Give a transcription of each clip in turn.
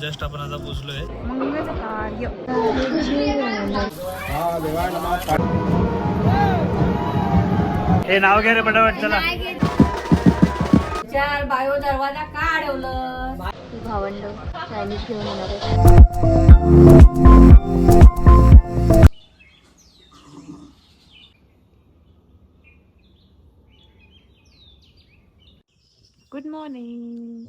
Just आपण आता पोचलोय हे नाव घ्या रे पटापट चला. चार बायो दरवाजा का अडवलं भावंड चायनीज घेऊन येणार आहे. गुड मॉर्निंग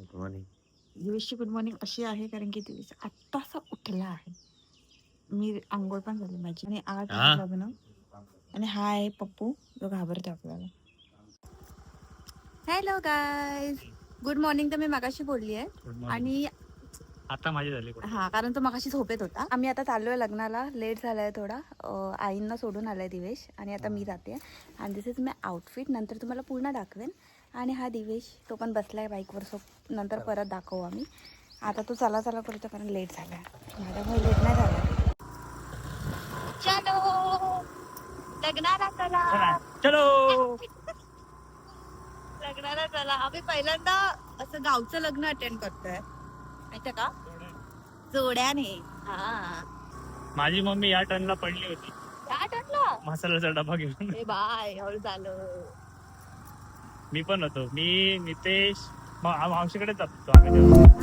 दिवसची गुड मॉर्निंग अशी आहे कारण की दिवस आत्तासा उठला आहे. मी आंघोळ पण झाली माझी. आणि आज लग्न आणि हा आहे पप्पू. जो घाबरतो आपल्याला. हॅलो गायज गुड मॉर्निंग तर मी मगाशी बोलली आहे आणि आता माझी झाली हा कारण तो मगाशी झोपेत होता. आम्ही आता चाललोय लग्नाला. लेट झालाय थोडा. अं, आईंना सोडून आलाय दिवेश आणि आता मी जाते. आणि दिस इज माय आउटफिट नंतर तुम्हाला पूर्ण दाखवेन. आणि हा दिवेश तो पण बसलाय बाईकवर सो नंतर परत दाखवू आम्ही. आता तो चला चला करतो कारण लेट झालाय. माझ्यामुळे लेट नाही झाला. चलो. लग्नाला चला. चलो. लग्नाला चला. आम्ही पहिल्यांदा असं गावचं लग्न अटेंड करतोय. माहितीये का? जोड्याने. हा. माझी मम्मी या टर्नला पडली होती. काय टाकलं मसाल्याचा डबा घेऊन. ए बाय हळू झालं. मी पण होतो. मी नितेश मा- मावशीकडे जातो आम्ही तेव्हा.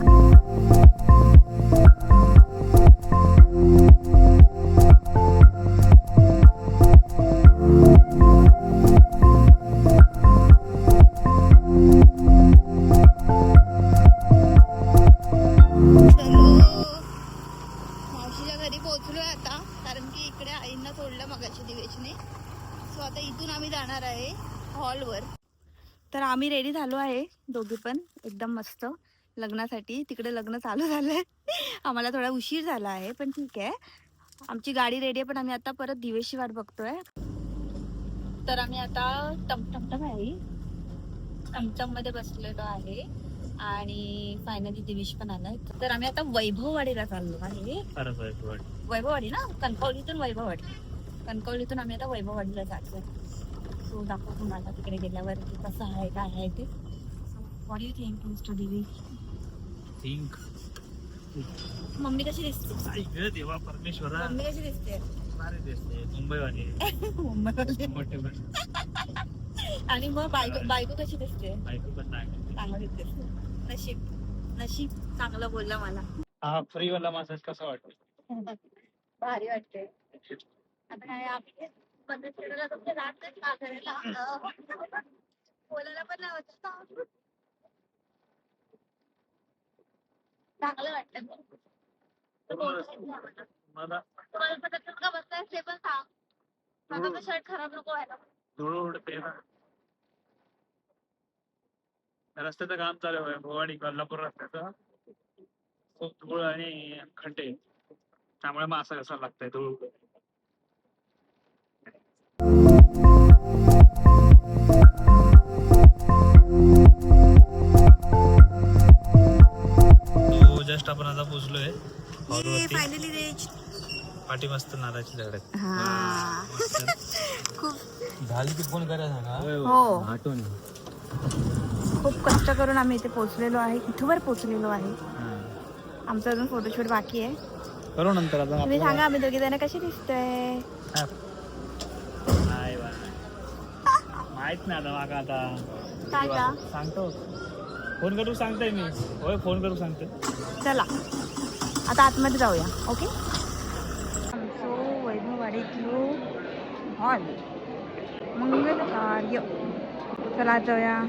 इकडे सोडलं मगाशी दिवेशने सो आता इथून आम्ही जाणार आहे हॉलवर. तर आम्ही रेडी झालो आहे दोघी पण. एकदम मस्त लग्नासाठी. तिकडे लग्न चालू झालंय. आम्हाला थोडा उशीर झाला आहे पण ठीक आहे. आमची गाडी रेडी आहे पण आम्ही आता परत दिवेशी वाट बघतोय. तर आम्ही आता टमटमटम आहे. टमटममध्ये बसलेलो आहे. आणि फायनली दिवेश पण आलाय. तर आम्ही आता वैभववाडीला चाललो आहे. वैभववाडी. ना? कणकवलीतून वैभववाडी. कणकवलीतून आम्ही आता वैभववाडीला जातोय. सो दाखवतो तुम्हाला तिकडे गेल्यावर कसं आहे काय आहे ते. What you think mister Divesh Think. Mummy कशी दिसते? देवा परमेश्वरा. मम्मी कशी दिसते? मुंबईवाली पण आणि मग बायको बायको कशी दिसते? बायको पण. चांगली दिसते. नशीब नशीब चांगलं बोलला मला. हा फ्री वाला मसाज कसा वाटतो? भारी वाटते आता काय आम्ही पद्धत करायला तुमच्या राहत नाही का करायला बोलायला पण नाही होत. चांगलं वाटतं मला तुम्हाला बसताय ते पण सांग. माझा तर शर्ट खराब नको व्हायला. धूळ उडते ना. रस्त्याचं काम चालू आहे भवानी कोल्हापूर रस्त्याचं. खूप धूळ आणि खड्डे. त्यामुळे मग असं कसं लागतंय धूळ. जस्ट आपण आता पोचलोय हॉलवरती. फायनली रेच पाठी मस्त नारळाची झाड आहेत हा खूप. झाली की फोन करा सांगा. हो. आठवण. खूप कष्ट करून आम्ही इथे पोहोचलेलो आहे. इथवर पोहोचलेलो आहे. आमचा अजून फोटोशूट बाकी आहे. करू नंतर आता तुम्ही सांगा आम्ही दोघी जण कशी दिसतोय. माहीत नाही आता मागा आता. काय का? सांगतो. फोन करू सांगतोय मी. होय फोन करू सांगते चला. आता आतमध्ये जाऊया ओके? आमचो वैभववाडीतलो हॉल मंगल कार्य चला जाऊया.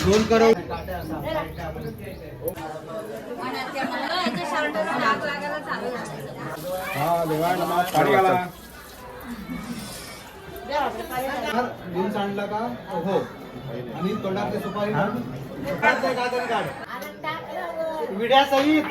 दोन करोड आहे जेवण आणला का हो आणि तोंडातली सुपारी काढ. काढ. विड्या सहित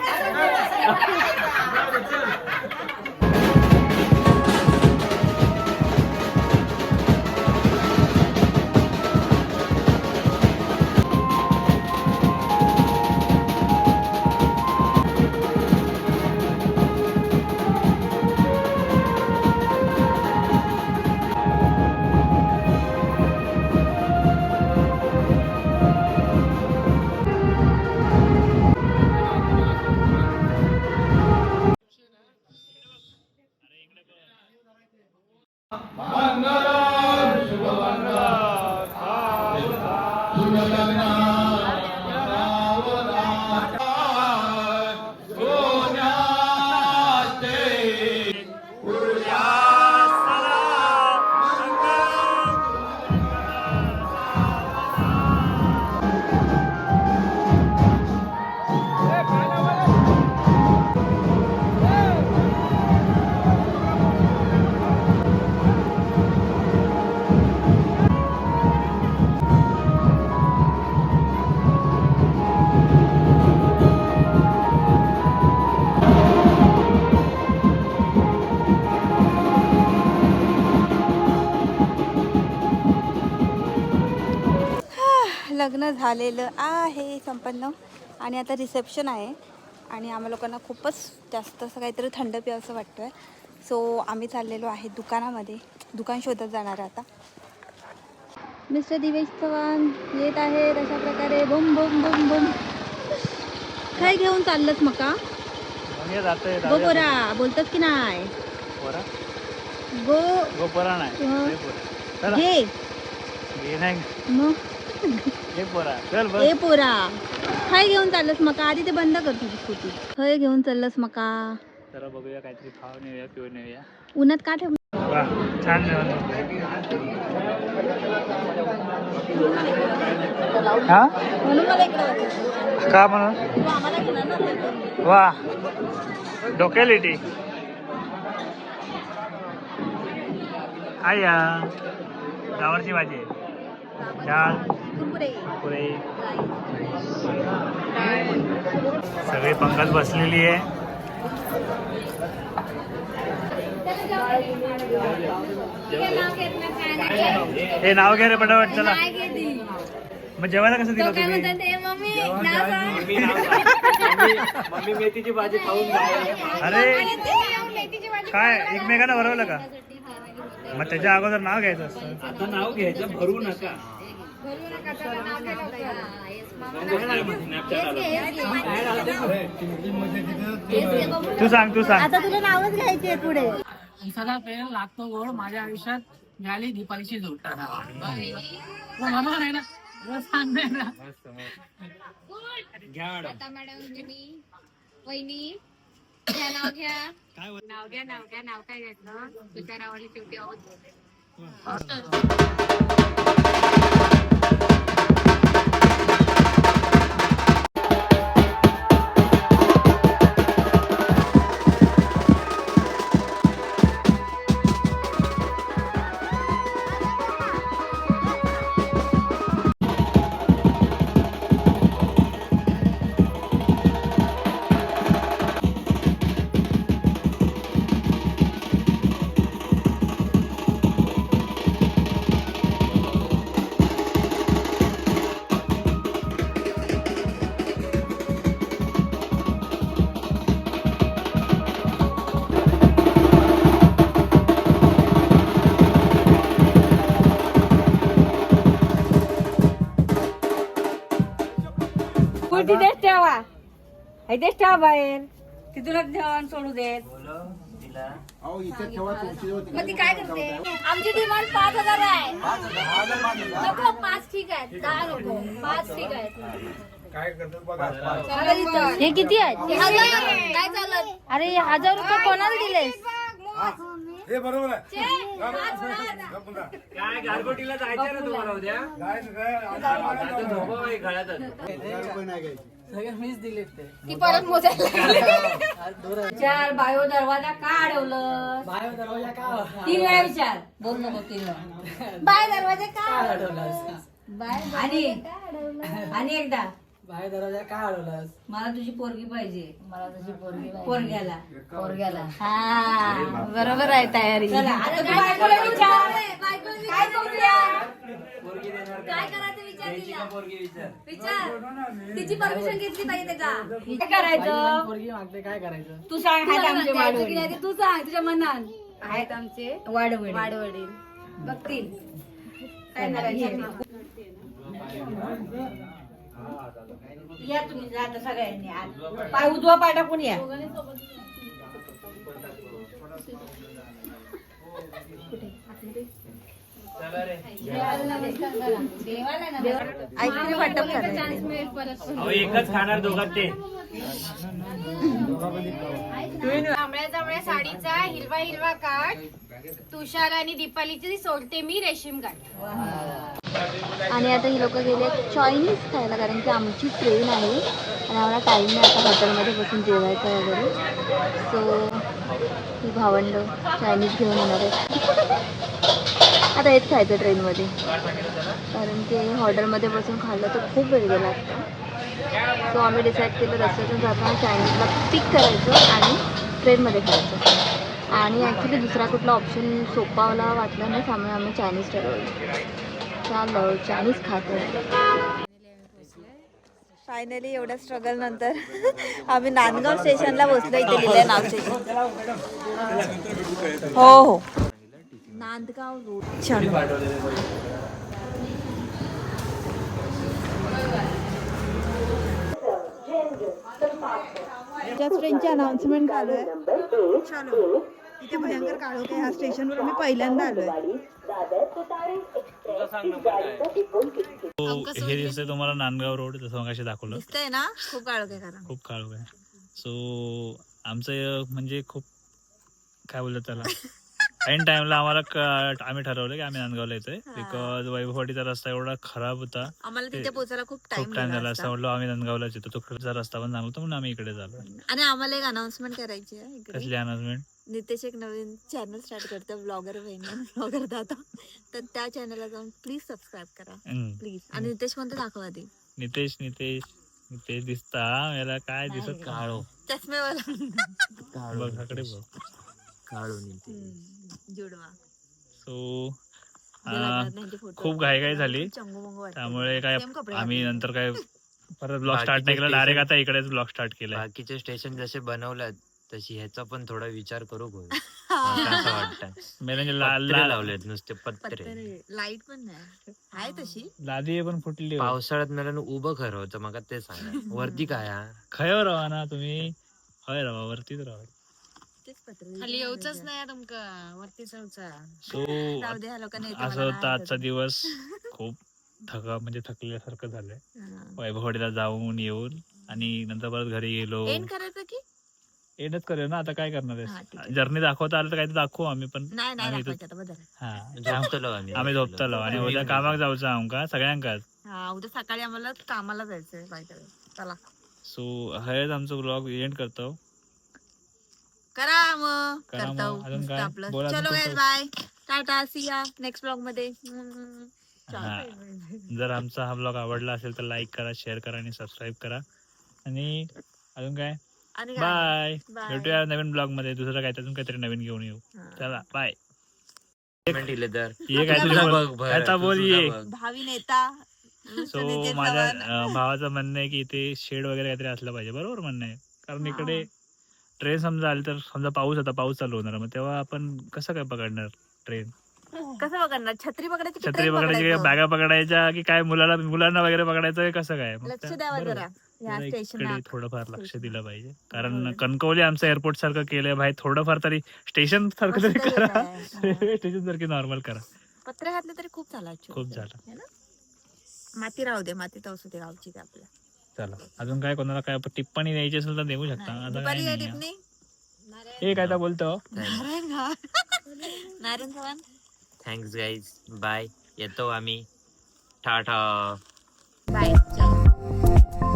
लग्न झालेलं आहे संपन्न. आणि आता रिसेप्शन आहे. आणि आम्हा लोकांना खूपच जास्त असं काहीतरी थंड प्यावंसं वाटतं आहे सो आम्ही चाललेलो आहे दुकानामध्ये. दुकान शोधत जाणार आहे आता. मिस्टर दिवेश चव्हाण येत आहेत अशा प्रकारे. बुम बुम बुम बुम. काय घेऊन चाललंच मका? हे जातोय गो पोरा बोलतात की नाही? गो गोपोरा नाही. पोरा. चला. नाही. मग? ए पोरा काय घेऊन चाललंस मका. आधी ते बंद कर तुझी स्कूटी. खय घेऊन चाललंस मका. जरा बघूया काहीतरी खाऊ नेऊया पिऊन नेऊया. उन्हात का ठेव? छान. हा? म्हणून मला इकडे. का म्हणून. वा. डोक्यालिटी आया गावरची भाजी आहे. डाळ कुरकुरे। पुरे सगळी पंगत बसलेली आहे हे नाव घ्या रे पटापट चला। मग जेवायला कसं दिलं तुम्ही? मम्मी मेथीची भाजी खाऊन अरे। काय एकमेकांना भरवलं का मग त्याच्या अगोदर नाव घ्यायचं असतं. आता नाव घ्यायचं भरू नका. तू सांग तू सांग. आता तुला नावच घ्यायची आहे पुढे. सदा पेन लागतो गोड माझ्या आयुष्यात. मिळाली दीपालीची जोड बरोबर आहे ना. सांगते ना. आता मॅडम तुम्ही वहिनी घ्या नाव घ्या. नाव घ्या नाव घ्या. नाव काय घ्यायचं तुझ्या नावाने शेवटी आहोत इथेच ठेवा बाहेर. तिथूनच जेवण सोडू देत. मग ती काय करते? आमची डिमांड पाच हजार आहे. नको पाच ठीक आहे दहा नको. पाच ठीक आहे हे किती आहेत? काय चालत अरे हे हजार रुपये कोणाला दिलेस? काय गारगोटीला जायचं ना तुम्हाला उद्या? घरातच सगळे मीच दिलेत ते. ती परत मोजायला चार बायो दरवाजा का अडवलं बायो दरवाजा का? तीन वेळा विचार. दोन नको तीन वेळा. बाय दरवाजे का अडवलास? आणि आणि एकदा. बायो दरवाजा का अडवलास मला तुझी पोरगी पाहिजे. मला तुझी पोरगी पोरग्याला. पोरग्याला. हा बरोबर आहे तयारी. चला आता तू बायकोला विचार. काय करूया काय करायचं विचार तिला? विचार. तिची परमिशन घेतली पाहिजे का काय करायचं? पोरगी मागते काय करायचं? तू सांग आहेत आमचे वाढवडील तू सांग तुझ्या मनात. आहेत आमचे वाढवडील वाडवडील. बघतील. काय करायचं? या तुम्ही जाता सगळ्यांनी आज. पाय. उजवा पाय टाकून या. आईस्क्रीम वाटप करायचं अहो एकच खाणार दोघात ते. जांभळ्या जांभळ्या साडीचा हिरवा हिरवा काठ तुषार आणि दीपालीची सोडते मी रेशीम काठ. आणि आता ही लोक गेले चायनीज खायला कारण की आमची ट्रेन आहे. आणि आम्हाला टाईम नाही आता हॉटेलमध्ये बसून जेवायचं वगैरे. सो ही भावंड चायनीज घेऊन येणार आहे आता हेच खायचं ट्रेनमध्ये? कारण की हॉटेलमध्ये बसून खाल्लं तर खूप वेळ गेला सो आम्ही डिसाईड केलं रस्त्यातून जाताना चायनीजला पिक करायचं आणि ट्रेनमध्ये खायचं आणि ॲक्च्युली दुसरा कुठला ऑप्शन सोपावला वाटला नाही त्यामुळे आम्ही चायनीज ठरवलं. चालो चायनीज खातो फायनली एवढ्या स्ट्रगल नंतर आम्ही नांदगाव स्टेशनला पोहोचलो इथे लिहिलंय नाव स्टेशन हो हो. नांदगाव रोड. त्याच ट्रेनची अनाउन्समेंट चालू आहे चलो. इथे भयंकर काळोख आहे. ह्या स्टेशनवर मी पहिल्यांदा आलोय. हे दिसतंय तुम्हाला नांदगाव रोड जसं मगाशी दाखवलं. दिसतंय ना? खूप काळोख आहे कारण. खूप काळोख आहे. सो आमचं म्हणजे खूप काय बोलतात त्याला? ऐन टाइमला आम्हाला क- आम्ही ठरवलं की आम्ही नांदगावला येतोय. बिकॉज वैभववाडीचा रस्ता एवढा खराब होता. आम्हाला तिथे पोहोचायला खूप खूप टाइम टाइम झाला असं म्हटलं आम्ही नांदगावलाच येतो. तो खडचा रस्ता पण चांगला होता म्हणून आम्ही इकडे झालो. आणि आम्हाला एक अनाउन्समेंट करायची आहे इकडे. कसली अनाउन्समेंट नितेश एक नवीन चॅनल स्टार्ट करतो ब्लॉगर बहिणी ब्लॉगर दादा. तर त्या चॅनलला जाऊन प्लीज सबस्क्राईब करा. प्लीज आणि नितेश कोणते दाखवा आधी. नितेश नितेश. नितेश दिसता. मला काय दिसत काळो. चष्मेवाला बघकडे बघ. जुडवा. सो लागणार नाही ते photo. खूप घाईघाई झाली. त्यामुळे काय आम्ही. नंतर काय परत ब्लॉग स्टार्ट नाही केला. डायरेक्ट आता इकडेच ब्लॉग स्टार्ट केलाय. बाकीचे स्टेशन जसे बनवल्यात तशी ह्याचा पण थोडा विचार करू गो लावलेत नुसते पत्रे. लाइट पण नाही. तशी. लादी पण फुटली. हो. पावसाळ्यात मला उभं खरं होतं. मग ते सांगा. वरती काय हा? खय राहा ना तुम्ही? खय राहा वरतीच राहा. खाली येऊच नाही तुमका वरती जाऊचा. सो जाऊ दे ह्या लोकांना येते, असं मला होतं नाही आजचा. दिवस खूप थका म्हणजे थकल्यासारखं झालंय. हा. वैभववाडीला जाऊन येऊन आणि नंतर परत घरी गेलो. एंड करायचं की? एंडच करूया ना आता काय करणार हा, ठीक आहे. जर्नी दाखवता आलं तर काही दाखवू आम्ही पण नाही नाही आम्ही इथं- दाखवायचं आता बदल. हा. झोपतलो आम्ही. आम्ही झोपतलो आणि उद्या कामाक जाऊचं आमका सगळ्यांकाच. हा उद्या सकाळी आम्हाला कामाला जायचंय बाय चला. सो हेच आमचं ब्लॉग एंड करतो. करा मग करा मग. करतो अजून नुसतं काय? आपलं बोला चलो. बाय टाटा सिया नेक्स्ट ब्लॉगमध्ये हम्म. हा. जर आमचा हा ब्लॉग आवडला असेल तर लाईक करा शेअर करा आणि सबस्क्राईब करा आणि अजून काय आणि काय? Bye Bye. भेटूया नवीन ब्लॉगमध्ये दुसरं काय अजून काहीतरी नवीन घेऊन येऊ हा. चला बाय Comment दिले तर ये काय तुझा तुझं बघ बोल भर, आता तू बोल तुझा ये बघ. भावी नेता सो माझ्या चव्हाण. अं, भावाचं म्हणणं आहे की इथे शेड वगैरे काहीतरी असलं पाहिजे बरोबर म्हणणं आहे कारण हा. इकडे ट्रेन समजा आली तर समजा पाऊस आता पाऊस चालू होणार मग तेव्हा आपण कसं काय पकडणार ट्रेन कसं बघणार छत्री पकडायची की छत्री train पकडायची पकडायचं? बॅगा पकडायच्या की काय मुलाला मुलांना वगैरे पकडायचं कसं काय मग लक्ष त्या- द्यावा बरोबर. जरा या जरा स्टेशनला इकडे थोडंफार लक्ष. दिलं पाहिजे कारण बरोबर. कणकवली आमचं एअरपोर्ट सारखं केलंय भाई थोडंफार तरी स्टेशन सारखं तरी मस्त करा. हा. स्टेशन सारखी नॉर्मल करा पत्रे घातले तरी खूप झाला खूप झालं. है ना? माती राहू दे माती तर असू दे गावची ते आपल्या चला. अजून काय कोणाला काय टिप्पणी द्यायची असेल तर देऊ शकता. नाही. आता दुपारी काय काय नाही. टिपणी हे काय तर बोलतो? नारायण घा Narayan Chavan. Thanks guys bye येतो आम्ही. टाटा. बाय चलो.